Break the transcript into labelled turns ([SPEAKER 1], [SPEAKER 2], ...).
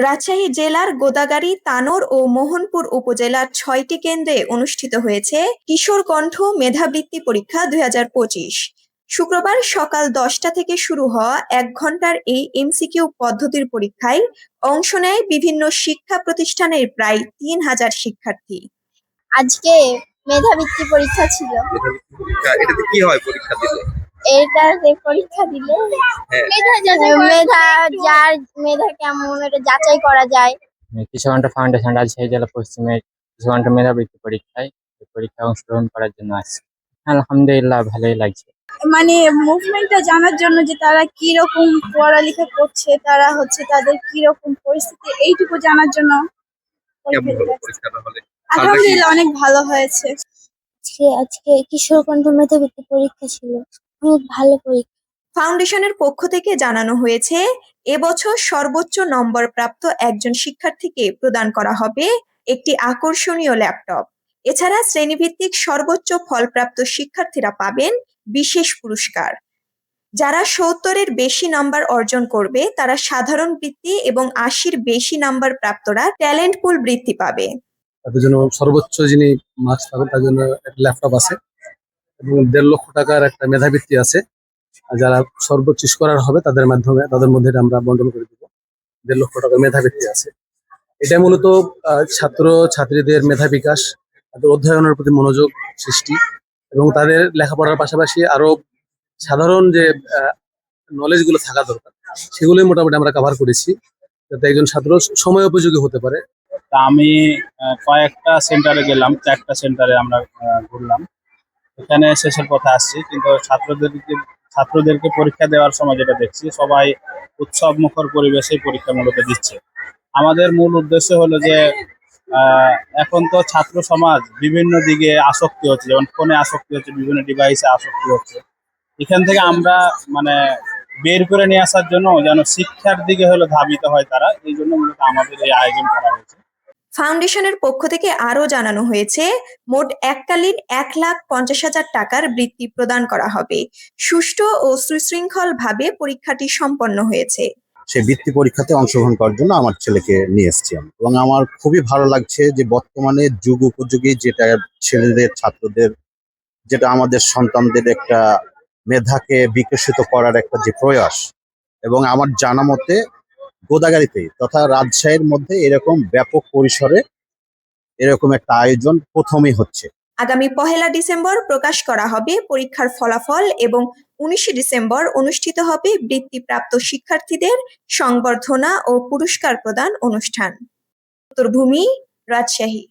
[SPEAKER 1] রাজশাহী জেলার গোদাগাড়ী তানোর ও মোহনপুর উপজেলার ছয়টি কেন্দ্রে অনুষ্ঠিত হয়েছে কিশোর কণ্ঠ মেধাবৃত্তি পরীক্ষা দুই হাজার পঁচিশ। শুক্রবার সকাল দশটা থেকে শুরু হওয়া এক ঘণ্টার এই এমসিকিউ পদ্ধতির পরীক্ষায় অংশ নেয় বিভিন্ন শিক্ষা প্রতিষ্ঠানের প্রায় তিন হাজার শিক্ষার্থী।
[SPEAKER 2] আজকে মেধাবৃত্তি পরীক্ষা ছিল।
[SPEAKER 3] মেধাবৃত্তি পরীক্ষা এটাতে কি হয় পরীক্ষা দিলে
[SPEAKER 2] এইটাতে পরীক্ষা দিলে
[SPEAKER 3] হ্যাঁ।
[SPEAKER 2] মেধা যার মেধা কেমন এটা যাচাই করা যায়।
[SPEAKER 4] কৃষকণ্ঠ ফাউন্ডেশন রাজশাহী জেলা পশ্চিমের কৃষকণ্ঠ মেধাবৃত্তি পরীক্ষায় এই পরীক্ষায় অংশগ্রহণ করার জন্য আসছি আলহামদুলিল্লাহ ভালোই লাগছে।
[SPEAKER 5] মানে মুভমেন্টটা জানার জন্য যে তারা কি রকম পড়ালেখা করছে তারা হচ্ছে তাদের কি রকম পরিস্থিতি এইটুকু জানার জন্য
[SPEAKER 3] কেমন হলো পরীক্ষাটা হলে
[SPEAKER 5] আলহামদুলিল্লাহ অনেক ভালো হয়েছে।
[SPEAKER 2] আজকে আজকে কিশোর কণ্ঠ মেধাবৃত্তি পরীক্ষা ছিল। অনেক ভালো পরীক্ষা।
[SPEAKER 1] ফাউন্ডেশনের পক্ষ থেকে জানানো হয়েছে এবছর সর্বোচ্চ নম্বর প্রাপ্ত একজন শিক্ষার্থীকে প্রদান করা হবে একটি আকর্ষণীয় ল্যাপটপ। এছাড়া শ্রেণীভিত্তিক সর্বোচ্চ ফলপ্রাপ্ত শিক্ষার্থীরা পাবেন বিশেষ পুরস্কার। যারা সত্তরের বেশি নাম্বার অর্জন করবে তারা সাধারণ বৃত্তি এবং আশির বেশি নাম্বার প্রাপ্তরা ট্যালেন্ট পুল বৃত্তি পাবে।
[SPEAKER 6] তাদের জন্য সর্বোচ্চ যিনি মার্কস পাবেন তার জন্য ল্যাপটপ আছে। এবং দেড় লক্ষ টাকার একটা মেধাবৃত্তি আছে। যারা সর্বোচ্চ স্কোরার হবে, তাদের মাধ্যমে, তাদের মধ্যে আমরা বন্টন করে দিব। দেড় লক্ষ টাকার মেধাবৃত্তি আছে। এটা মূলত ছাত্র, ছাত্রীদের মেধা বিকাশ, তাদের অধ্যয়নের প্রতি মনোযোগ, সৃষ্টি এবং তাদের লেখাপড়ার পাশাপাশি আরও সাধারণ যে নলেজগুলো থাকা দরকার, সেগুলোই মোটামুটি আমরা কভার করেছি। যাতে একজন ছাত্র সময় উপযোগী হতে পারে।
[SPEAKER 7] তা আমি কয়েকটা সেন্টারে গেলাম, চারটা সেন্টারে আমরা ঘুরলাম। এখানে শেষের পথে আসছি, কিন্তু ছাত্রদেরকে ছাত্রদেরকে পরীক্ষা দেওয়ার সময় যেটা দেখছি, সবাই উৎসব মুখর পরিবেশে পরীক্ষা মূলত দিচ্ছে। আমাদের মূল উদ্দেশ্য হলো যে এখন তো ছাত্র সমাজ বিভিন্ন দিকে আসক্তি হচ্ছে, যেমন ফোনে আসক্তি হচ্ছে, বিভিন্ন ডিভাইসে আসক্তি হচ্ছে। এখান থেকে আমরা মানে বের করে নিয়ে আসার জন্য যেন শিক্ষার দিকে হলো ধাবিত হয় তারা, এই জন্য মূলত আমাদের এই আয়োজন করা হয়েছে।
[SPEAKER 1] ফাউন্ডেশনের পক্ষ থেকে আরও জানানো হয়েছে, মোট এককালীন এক লাখ পঞ্চাশ হাজার টাকার বৃত্তি প্রদান করা হবে। সুষ্ঠু ও সুশৃঙ্খল ভাবে পরীক্ষাটি সম্পন্ন হয়েছে।
[SPEAKER 8] সেই বৃত্তি পরীক্ষাতে অংশগ্রহণ করার জন্য আমার ছেলেকে নিয়ে এসেছি আমি। এবং আমার খুবই ভালো লাগছে যে বর্তমানে যুগ উপযোগী যেটা ছেলেদের, ছাত্রদের, যেটা আমাদের সন্তানদের একটা মেধাকে বিকশিত করার একটা যে প্রয়াস এবং আমার জানা মতে গোদাগাড়িতে তথা রাজশাহীর মধ্যে এরকম ব্যাপক পরিসরে এরকম একটা আয়োজন প্রথমই হচ্ছে।
[SPEAKER 1] আগামী পহেলা ডিসেম্বর প্রকাশ করা হবে পরীক্ষার ফলাফল এবং উনিশে ডিসেম্বর অনুষ্ঠিত হবে বৃত্তিপ্রাপ্ত শিক্ষার্থীদের সংবর্ধনা ও পুরস্কার প্রদান অনুষ্ঠান। উত্তরভূমি, রাজশাহী।